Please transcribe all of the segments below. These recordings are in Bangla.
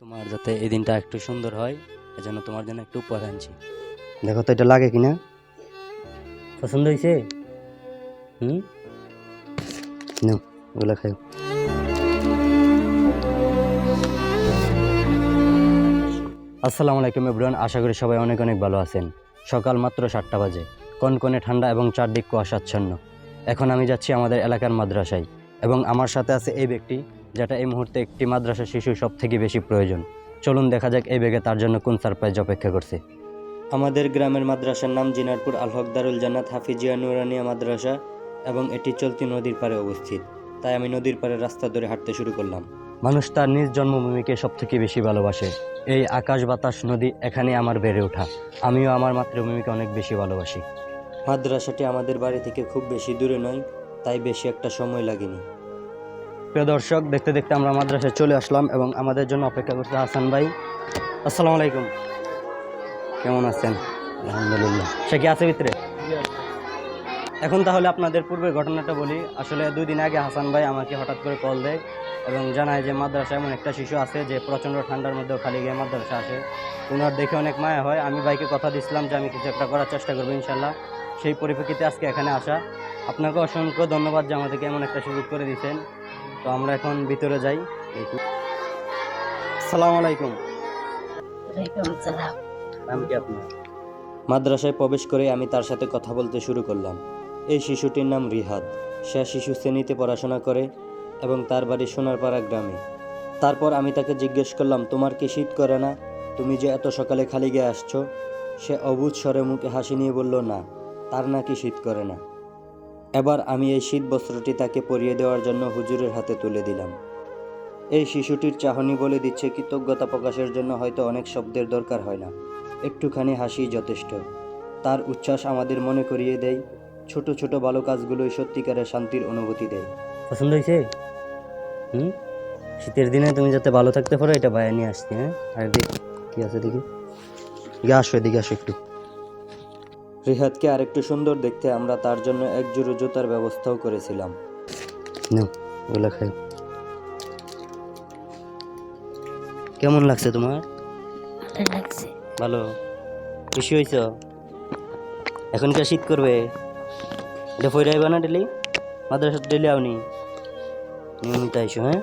তোমার যাতে এই দিনটা একটু সুন্দর হয় এজন্য তোমার জন্য একটু উপহার আনছি। দেখো তো এটা লাগে কিনা? পছন্দ হয়েছে? হুম? নাও ওগুলো খাই আসসালামু আলাইকুম এভরিওয়ান আশা করি সবাই অনেক অনেক ভালো আছেন। সকাল মাত্র সাতটা বাজে। কনকনে ঠান্ডা এবং চারদিক কুয়াশাচ্ছন্ন। এখন আমি যাচ্ছি আমাদের এলাকার মাদ্রাসায়। এবং আমার সাথে আছে এই ব্যক্তি, যেটা এই মুহূর্তে একটি মাদ্রাসা শিশু সব থেকে বেশি প্রয়োজন। চলুন দেখা যাক এই বেগে তার জন্য কোন সারপ্রাইজ অপেক্ষা করছে। আমাদের গ্রামের মাদ্রাসার নাম জিনারপুর আল হক দারুল জান্নাত হাফিজিয়া নুরানিয়া মাদ্রাসা এবং এটি চলতি নদীর পাড়ে অবস্থিত। তাই আমি নদীর পাড়ে রাস্তা ধরে হাঁটতে শুরু করলাম। মানুষ তার নিজ জন্মভূমিকে সব থেকে বেশি ভালোবাসে। এই আকাশ বাতাস নদী এখানে আমার বেড়ে ওঠা। আমিও আমার মাতৃভূমিকে অনেক বেশি ভালোবাসি। মাদ্রাসাটি আমাদের বাড়ি থেকে খুব বেশি দূরে নয় তাই বেশি একটা সময় লাগেনি। প্রিয় দর্শক, দেখতে দেখতে আমরা মাদ্রাসায় চলে আসলাম এবং আমাদের জন্য অপেক্ষা করছে হাসান ভাই। আসসালামু আলাইকুম। কেমন আছেন? আলহামদুলিল্লাহ। সে কি আছে ভিতরে? এখন তাহলে আপনাদের পূর্বের ঘটনাটা বলি। আসলে দুই দিন আগে হাসান ভাই আমাকে হঠাৎ করে কল দেয় এবং জানায় যে মাদ্রাসা এমন একটা শিশু আছে যে প্রচণ্ড ঠান্ডার মধ্যেও খালি গিয়ে মাদ্রাসা আসে। ওনার দেখে অনেক মায়া হয়। আমি ভাইকে কথা দিছিলাম যে আমি কিছু একটা করার চেষ্টা করব ইনশাল্লাহ। সেই পরিপ্রেক্ষিতে আজকে এখানে আসা। আপনাকে অসংখ্য ধন্যবাদ যে আমাদেরকে এমন একটা সুযোগ করে দিয়েছেন। তো আমরা এখন ভিতরে যাই। সালাম আলাইকুম। ওয়ালাইকুম নাম কি আপনার? মাদ্রাসায় প্রবেশ করে আমি তার সাথে কথা বলতে শুরু করলাম। এই শিশুটির নাম রিহাদ। সে শিশু শ্রেণীতে পড়াশোনা করে এবং তার বাড়ি সোনারপাড়া গ্রামে। তারপর আমি তাকে জিজ্ঞেস করলাম তোমার কি শীত করে না? তুমি যে এত সকালে খালি গিয়ে আসছো? সে অবুজ স্বরে মুখে হাসি নিয়ে বলল না তার নাকি শীত করে না। এবার আমি এই শীত বস্ত্রটি তাকে পরিয়ে দেওয়ার জন্য হুজুরের হাতে তুলে দিলাম। এই শিশুটির চাহনি বলে দিচ্ছে, কৃতজ্ঞতা প্রকাশের জন্য হয়তো অনেক শব্দের দরকার হয় না। একটুখানি হাসি যথেষ্ট। তার উচ্ছ্বাস আমাদের মনে করিয়ে দেয়, ছোট ছোট ভালো কাজগুলোই সত্যিকারের শান্তির অনুভূতি দেয়। পছন্দ হয়েছে? হুম? শীতের দিনে তুমি যাতে ভালো থাকতে পারো, এটা বাইরে নিয়ে আসছি হ্যাঁ? আর দেখ কি আছে দেখি? এদিকে আসো এদিকে আসো একটু। রিহাদকে আরেকটু সুন্দর দেখতে আমরা তার জন্য এক জোড়ো জুতার ব্যবস্থাও করেছিলাম। ওগুলো খাই। কেমন লাগছে তোমার? ভালো লাগছে। ভালো। খুশি হয়েছ এখন কে শীত করবে? এটা ফইরে আইবা না ডেলি? মাদ্রাসা ডেলি আওনি। নিয়মিত আইসো হ্যাঁ?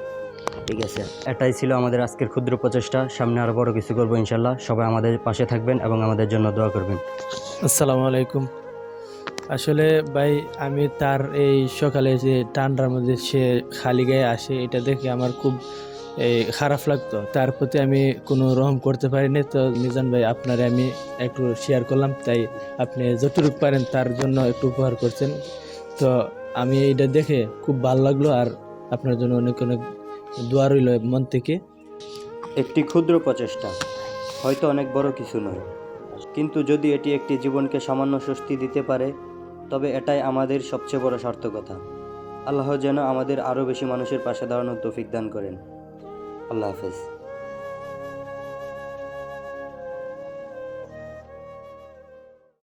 ঠিক আছে। এটাই ছিল আমাদের আজকের ক্ষুদ্র প্রচেষ্টা। সামনে আরও বড় কিছু করব ইনশাল্লাহ। সবাই আমাদের পাশে থাকবেন এবং আমাদের জন্য দোয়া করবেন। আসসালামু আলাইকুম। আসলে ভাই আমি তার এই সকালে যে ঠান্ডার মধ্যে সে খালি গায়ে আসে এটা দেখে আমার খুব এই খারাপ লাগতো। তার প্রতি আমি কোনো রহম করতে পারিনি। তো নিজান ভাই আপনারে আমি একটু শেয়ার করলাম। তাই আপনি যতটুকু পারেন তার জন্য একটু উপহার করছেন। তো আমি এইটা দেখে খুব ভালো লাগল আর আপনার জন্য অনেক অনেক দোয়া রইল মন থেকে। একটি ক্ষুদ্র প্রচেষ্টা, হয়তো অনেক বড় কিছু নয়। কিন্তু যদি এটি একটি জীবনকে সামান্য স্বস্তি দিতে পারে, তবে এটাই আমাদের সবচেয়ে বড় সার্থকতা। আল্লাহ যেন আমাদের আরও বেশি মানুষের পাশে দাঁড়ানোর তৌফিক দান করেন। আল্লাহ হাফেজ।